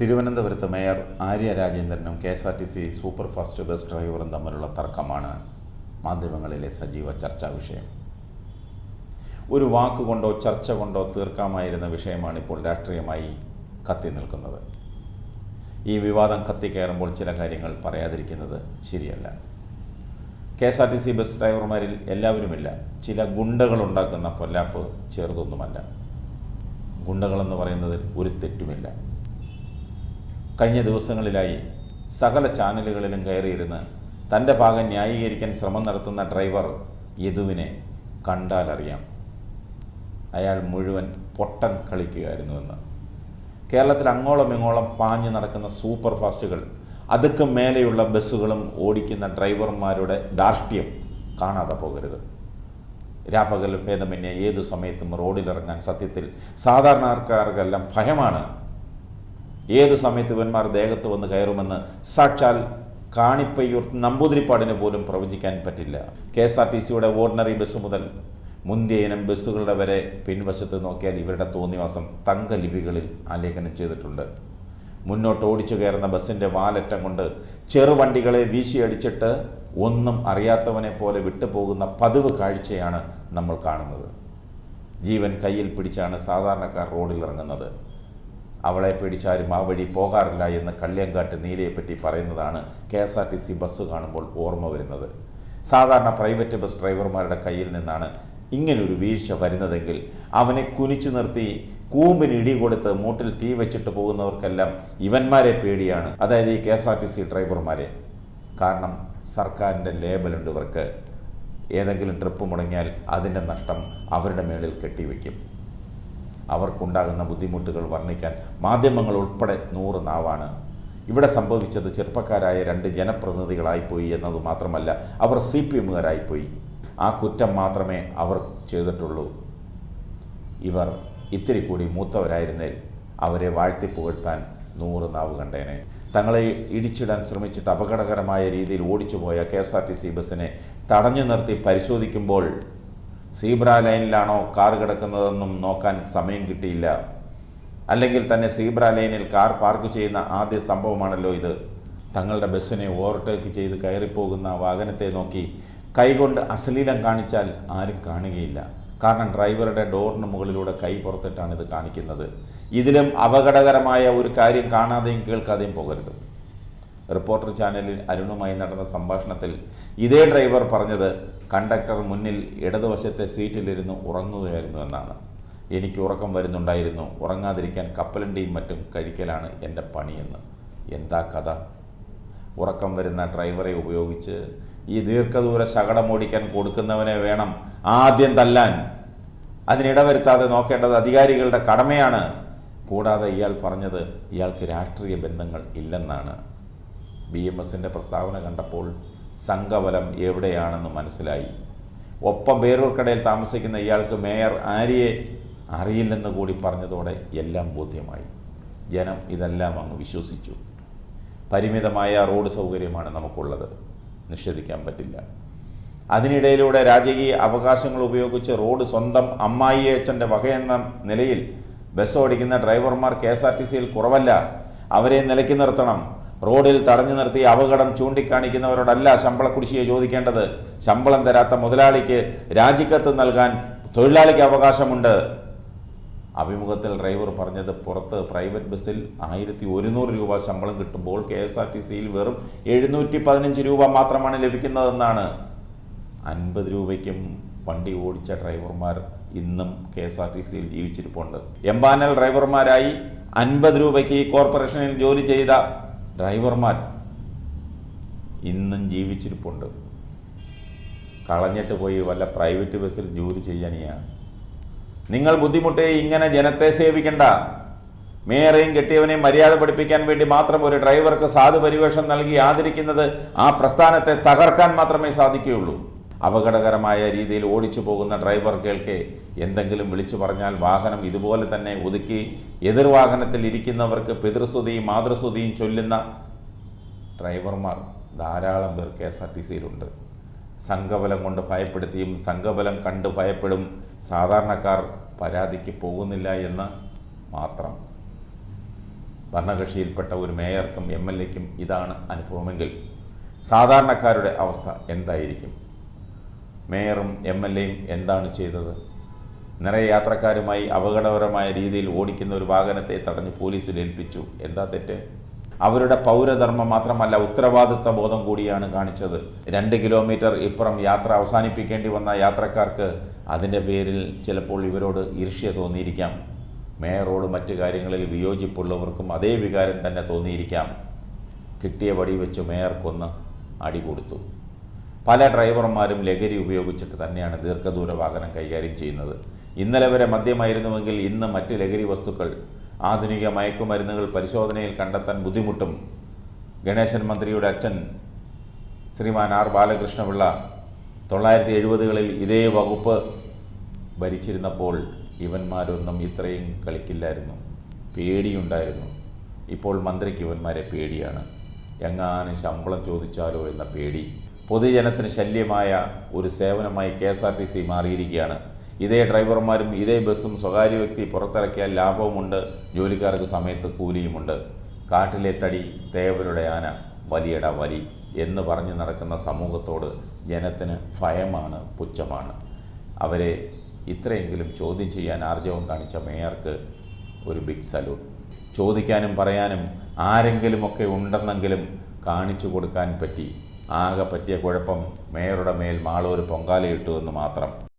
തിരുവനന്തപുരത്ത് mayor Arya രാജേന്ദ്രനും K S R T C super fast bus ഡ്രൈവറും തമ്മിലുള്ള തർക്കമാണ് മാധ്യമങ്ങളിലെ സജീവ ചർച്ചാ വിഷയം. ഒരു വാക്കുകൊണ്ടോ ചർച്ച കൊണ്ടോ തീർക്കാമായിരുന്ന വിഷയമാണ് ഇപ്പോൾ രാഷ്ട്രീയമായി കത്തി നിൽക്കുന്നത്. ഈ വിവാദം കത്തിക്കയറുമ്പോൾ ചില കാര്യങ്ങൾ പറയാതിരിക്കുന്നത് ശരിയല്ല. K S R T C bus ഡ്രൈവർമാരിൽ എല്ലാവരുമില്ല. ചില ഗുണ്ടകളുണ്ടാക്കുന്ന പൊല്ലാപ്പ് ചേർത്തൊന്നുമല്ല ഗുണ്ടകളെന്ന് പറയുന്നതിൽ ഒരു തെറ്റുമില്ല. കഴിഞ്ഞ ദിവസങ്ങളിലായി സകല ചാനലുകളിലും കയറിയിരുന്ന് തന്റെ ഭാഗം ന്യായീകരിക്കാൻ ശ്രമം നടത്തുന്ന ഡ്രൈവർ യദുവിനെ കണ്ടാലറിയാം. അയാൾ മുഴുവൻ പൊട്ടൻ കളിക്കുകയായിരുന്നുവെന്ന്. കേരളത്തിൽ അങ്ങോളം ഇങ്ങോളം പാഞ്ഞു നടക്കുന്ന സൂപ്പർ ഫാസ്റ്റുകൾ അതുക്കും മേലെയുള്ള ബസ്സുകളും ഓടിക്കുന്ന ഡ്രൈവർമാരുടെ ധാർഷ്ട്യം കാണാതെ പോകരുത്. രാപ്പകൽ ഭേദമന്യേ ഏതു സമയത്തും റോഡിലിറങ്ങാൻ സത്യത്തിൽ സാധാരണക്കാർക്കെല്ലാം ഭയമാണ് ഏത് സമയത്ത് ഇവന്മാർ ദേഹത്ത് വന്ന് കയറുമെന്ന് സാക്ഷാൽ കാണിപ്പയ്യൂർ നമ്പൂതിരിപ്പാടിന് പോലും പ്രവചിക്കാൻ പറ്റില്ല. കെ എസ് ആർ ടി സിയുടെ ഓർഡിനറി ബസ് മുതൽ മുന്തിയ ഇനം ബസ്സുകളുടെ വരെ പിൻവശത്ത് നോക്കിയാൽ ഇവരുടെ തോന്നിവാസം തങ്കലിപികളിൽ ആലേഖനം ചെയ്തിട്ടുണ്ട്. മുന്നോട്ട് ഓടിച്ചു കയറുന്ന ബസ്സിന്റെ വാലറ്റം കൊണ്ട് ചെറുവണ്ടികളെ വീശിയടിച്ചിട്ട് ഒന്നും അറിയാത്തവനെ പോലെ വിട്ടുപോകുന്ന പതിവ് കാഴ്ചയാണ് നമ്മൾ കാണുന്നത്. ജീവൻ കയ്യിൽ പിടിച്ചാണ് സാധാരണക്കാർ റോഡിൽ ഇറങ്ങുന്നത് അവളെ പിടിച്ചാലും ആ വഴി പോകാറില്ല എന്ന് കള്ളിയങ്കാട്ട് നീലയെപ്പറ്റി പറയുന്നതാണ് K S R T C bus കാണുമ്പോൾ ഓർമ്മ വരുന്നത്. സാധാരണ പ്രൈവറ്റ് ബസ് ഡ്രൈവർമാരുടെ കയ്യിൽ നിന്നാണ് ഇങ്ങനൊരു വീഴ്ച വരുന്നതെങ്കിൽ അവനെ കുനിച്ചു നിർത്തി കൂമ്പിന് ഇടി കൊടുത്ത് മൂട്ടിൽ തീ വെച്ചിട്ട് പോകുന്നവർക്കെല്ലാം ഇവന്മാരെ പേടിയാണ്. അതായത് ഈ K S R T C ഡ്രൈവർമാരെ. കാരണം സർക്കാരിന്റെ ലേബലുണ്ട് ഇവർക്ക്. ഏതെങ്കിലും ട്രിപ്പ് മുടങ്ങിയാൽ അതിന്റെ നഷ്ടം അവരുടെ മേളിൽ കെട്ടിവെക്കും. അവർക്കുണ്ടാകുന്ന ബുദ്ധിമുട്ടുകൾ വർണിക്കാൻ മാധ്യമങ്ങൾ ഉൾപ്പെടെ നൂറ് നാവാണ്. ഇവിടെ സംഭവിച്ചത് ചെറുപ്പക്കാരായ രണ്ട് ജനപ്രതിനിധികളായിപ്പോയി എന്നത് മാത്രമല്ല അവർ സി പി എമ്മുകാരായിപ്പോയി. ആ കുറ്റം മാത്രമേ അവർ ചെയ്തിട്ടുള്ളൂ. ഇവർ ഇത്തിരി കൂടി മൂത്തവരായിരുന്നേൽ അവരെ വാഴ്ത്തി പുകഴ്ത്താൻ നൂറ് നാവ് കണ്ടേനെ. തങ്ങളെ ഇടിച്ചിടാൻ ശ്രമിച്ചിട്ട് അപകടകരമായ രീതിയിൽ ഓടിച്ചുപോയ K S R T C ബസ്സിനെ തടഞ്ഞു നിർത്തി പരിശോധിക്കുമ്പോൾ സീബ്ര ലൈനിലാണോ കാർ കിടക്കുന്നതെന്നും നോക്കാൻ സമയം കിട്ടിയില്ല. അല്ലെങ്കിൽ തന്നെ സീബ്ര ലൈനിൽ കാർ പാർക്ക് ചെയ്യുന്ന ആദ്യ സംഭവമാണല്ലോ ഇത്. തങ്ങളുടെ ബസ്സിനെ ഓവർടേക്ക് ചെയ്ത് കയറിപ്പോകുന്ന വാഹനത്തെ നോക്കി കൈകൊണ്ട് അശ്ലീലം കാണിച്ചാൽ ആരും കാണുകയില്ല. കാരണം ഡ്രൈവറുടെ ഡോറിന് മുകളിലൂടെ കൈ പുറത്തിട്ടാണ് ഇത് കാണിക്കുന്നത്. ഇതിലും അപകടകരമായ ഒരു കാര്യം കാണാതെയും കേൾക്കാതെയും പോകരുത്. റിപ്പോർട്ടർ ചാനലിൽ അരുണുമായി നടന്ന സംഭാഷണത്തിൽ ഇതേ ഡ്രൈവർ പറഞ്ഞത് കണ്ടക്ടർ മുന്നിൽ ഇടതുവശത്തെ സീറ്റിലിരുന്ന് ഉറങ്ങുകയായിരുന്നു എന്നാണ്. എനിക്ക് ഉറക്കം വരുന്നുണ്ടായിരുന്നു. ഉറങ്ങാതിരിക്കാൻ കപ്പലണ്ടിയും മറ്റും കഴിക്കലാണ് എന്റെ പണിയെന്ന്. എന്താ കഥ? ഉറക്കം വരുന്ന ഡ്രൈവറെ ഉപയോഗിച്ച് ഈ ദീർഘദൂര ശകടമോടിക്കാൻ കൊടുക്കുന്നവനെ വേണം ആദ്യം തല്ലാൻ. അതിനിടവരുത്താതെ നോക്കേണ്ടത് അധികാരികളുടെ കടമയാണ്. കൂടാതെ ഇയാൾ പറഞ്ഞത് ഇയാൾക്ക് രാഷ്ട്രീയ ബന്ധങ്ങൾ ഇല്ലെന്നാണ്. ബി എം എസിന്റെ പ്രസ്താവന കണ്ടപ്പോൾ സംഘബലം എവിടെയാണെന്ന് മനസ്സിലായി. ഒപ്പം വേരൂർക്കടയിൽ താമസിക്കുന്ന ഇയാൾക്ക് മേയർ ആര്യയെ അറിയില്ലെന്ന് കൂടി പറഞ്ഞതോടെ എല്ലാം ബോധ്യമായി. ജനം ഇതെല്ലാം അങ്ങ് വിശ്വസിച്ചു. പരിമിതമായ റോഡ് സൗകര്യമാണ് നമുക്കുള്ളത്. നിഷേധിക്കാൻ പറ്റില്ല. അതിനിടയിലൂടെ രാജകീയ അവകാശങ്ങൾ ഉപയോഗിച്ച് റോഡ് സ്വന്തം അമ്മായി അച്ഛന്റെ വകയെന്ന നിലയിൽ ബസ് ഓടിക്കുന്ന ഡ്രൈവർമാർ കെ എസ് ആർ ടി സിയിൽ കുറവല്ല. അവരെ നിലയ്ക്ക് നിർത്തണം. റോഡിൽ തടഞ്ഞു നിർത്തി അപകടം ചൂണ്ടിക്കാണിക്കുന്നവരോടല്ല ശമ്പള കുടിശ്ശിക ചോദിക്കേണ്ടത്. ശമ്പളം തരാത്ത മുതലാളിക്ക് രാജിക്കത്ത് നൽകാൻ തൊഴിലാളിക്ക് അവകാശമുണ്ട്. അഭിമുഖത്തിൽ ഡ്രൈവർ പറഞ്ഞത് പുറത്ത് പ്രൈവറ്റ് ബസ്സിൽ ആയിരത്തി ഒരുന്നൂറ് രൂപ ശമ്പളം കിട്ടുമ്പോൾ കെ എസ് ആർ ടി സിയിൽ വെറും എഴുന്നൂറ്റി പതിനഞ്ച് രൂപ മാത്രമാണ് ലഭിക്കുന്നതെന്നാണ്. അൻപത് രൂപയ്ക്കും വണ്ടി ഓടിച്ച ഡ്രൈവർമാർ ഇന്നും കെ എസ് ആർ ടി സിയിൽ ജീവിച്ചിരിപ്പുണ്ട്. എംപാനൽ ഡ്രൈവർമാരായി അൻപത് രൂപയ്ക്ക് ഈ കോർപ്പറേഷനിൽ ജോലി ചെയ്ത ഡ്രൈവർമാർ ഇന്നും ജീവിച്ചിരിപ്പുണ്ട്. കളഞ്ഞിട്ട് പോയി വല്ല പ്രൈവറ്റ് ബസ്സിൽ ജോലി ചെയ്യാനിയാണ് നിങ്ങൾ ബുദ്ധിമുട്ടേ ഇങ്ങനെ ജനത്തെ സേവിക്കണ്ട. മേയറേയും കെട്ടിയവനെയും മര്യാദ പഠിപ്പിക്കാൻ വേണ്ടി മാത്രം ഒരു ഡ്രൈവർക്ക് സാധു പരിവേഷം നൽകി ആദരിക്കുന്നത് ആ പ്രസ്ഥാനത്തെ തകർക്കാൻ മാത്രമേ സാധിക്കുകയുള്ളൂ. അപകടകരമായ രീതിയിൽ ഓടിച്ചു പോകുന്ന ഡ്രൈവർ കേൾക്കെ എന്തെങ്കിലും വിളിച്ചു പറഞ്ഞാൽ വാഹനം ഇതുപോലെ തന്നെ ഒതുക്കി എതിർവാഹനത്തിൽ ഇരിക്കുന്നവർക്ക് പിതൃസ്തുതിയും മാതൃസ്തുതിയും ചൊല്ലുന്ന ഡ്രൈവർമാർ ധാരാളം പേർ കെ എസ് ആർ ടി സിയിലുണ്ട്. സംഘബലം കൊണ്ട് ഭയപ്പെടുത്തിയും സംഘബലം കണ്ട് ഭയപ്പെടും സാധാരണക്കാർ പരാതിക്ക് പോകുന്നില്ല എന്ന് മാത്രം. ഭരണകക്ഷിയിൽപ്പെട്ട ഒരു മേയർക്കും എം എൽ എക്കും ഇതാണ് അനുഭവമെങ്കിൽ സാധാരണക്കാരുടെ അവസ്ഥ എന്തായിരിക്കും? മേയറും എം എൽ എയും എന്താണ് ചെയ്തത്? നിറയെ യാത്രക്കാരുമായി അപകടകരമായ രീതിയിൽ ഓടിക്കുന്ന ഒരു വാഹനത്തെ തടഞ്ഞ് പോലീസിൽ ഏൽപ്പിച്ചു. എന്താ തെറ്റ്? അവരുടെ പൗരധർമ്മം മാത്രമല്ല ഉത്തരവാദിത്വ ബോധം കൂടിയാണ് കാണിച്ചത്. രണ്ട് കിലോമീറ്റർ ഇപ്പുറം യാത്ര അവസാനിപ്പിക്കേണ്ടി വന്ന യാത്രക്കാർക്ക് അതിന്റെ പേരിൽ ചിലപ്പോൾ ഇവരോട് ഈർഷ്യ തോന്നിയിരിക്കാം. മേയറോട് മറ്റു കാര്യങ്ങളിൽ വിയോജിപ്പുള്ളവർക്കും അതേ വികാരം തന്നെ തോന്നിയിരിക്കാം. കിട്ടിയ വടി വെച്ച് മേയർ കൊന്ന് അടി കൊടുത്തു. പല ഡ്രൈവർമാരും ലഹരി ഉപയോഗിച്ചിട്ട് തന്നെയാണ് ദീർഘദൂര വാഹനം കൈകാര്യം ചെയ്യുന്നത്. ഇന്നലെ വരെ മദ്യമായിരുന്നുവെങ്കിൽ ഇന്ന് മറ്റ് ലഹരി വസ്തുക്കൾ ആധുനിക മയക്കുമരുന്നുകൾ പരിശോധനയിൽ കണ്ടെത്താൻ ബുദ്ധിമുട്ടും. ഗണേശൻ മന്ത്രിയുടെ അച്ഛൻ ശ്രീമാൻ ആർ ബാലകൃഷ്ണപിള്ള തൊള്ളായിരത്തി എഴുപതുകളിൽ ഇതേ വകുപ്പ് ഭരിച്ചിരുന്നപ്പോൾ ഇവന്മാരൊന്നും ഇത്രയും കളിക്കില്ലായിരുന്നു. പേടിയുണ്ടായിരുന്നു. ഇപ്പോൾ മന്ത്രിക്ക് ഇവന്മാരെ പേടിയാണ്. എങ്ങാനും ശമ്പളം ചോദിച്ചാലോ എന്ന പേടി. പൊതുജനത്തിന് ശല്യമായ ഒരു സേവനമായി K S R T C മാറിയിരിക്കുകയാണ്. ഇതേ ഡ്രൈവർമാരും ഇതേ ബസ്സും സ്വകാര്യ വ്യക്തി പുറത്തിറക്കിയാൽ ലാഭവുമുണ്ട്. ജോലിക്കാർക്ക് സമയത്ത് കൂലിയുമുണ്ട്. കാട്ടിലെ തടി തേവരുടെ ആന വലിയട വലി എന്ന് പറഞ്ഞു നടക്കുന്ന സമൂഹത്തോട് ജനത്തിന് ഭയമാണ് പുച്ഛമാണ്. അവരെ ഇത്രയെങ്കിലും ചോദ്യം ചെയ്യാൻ ആർജവം കാണിച്ച മേയർക്ക് ഒരു ബിഗ് സല്യൂട്ട് ചോദിക്കാനും പറയാനും ആരെങ്കിലുമൊക്കെ ഉണ്ടെന്നെങ്കിലും കാണിച്ചു കൊടുക്കാൻ പറ്റി. ആകെ പറ്റിയ കുഴപ്പം മേയറുടെ മേൽ മാളൂർ പൊങ്കാലയിട്ടു എന്ന് മാത്രം.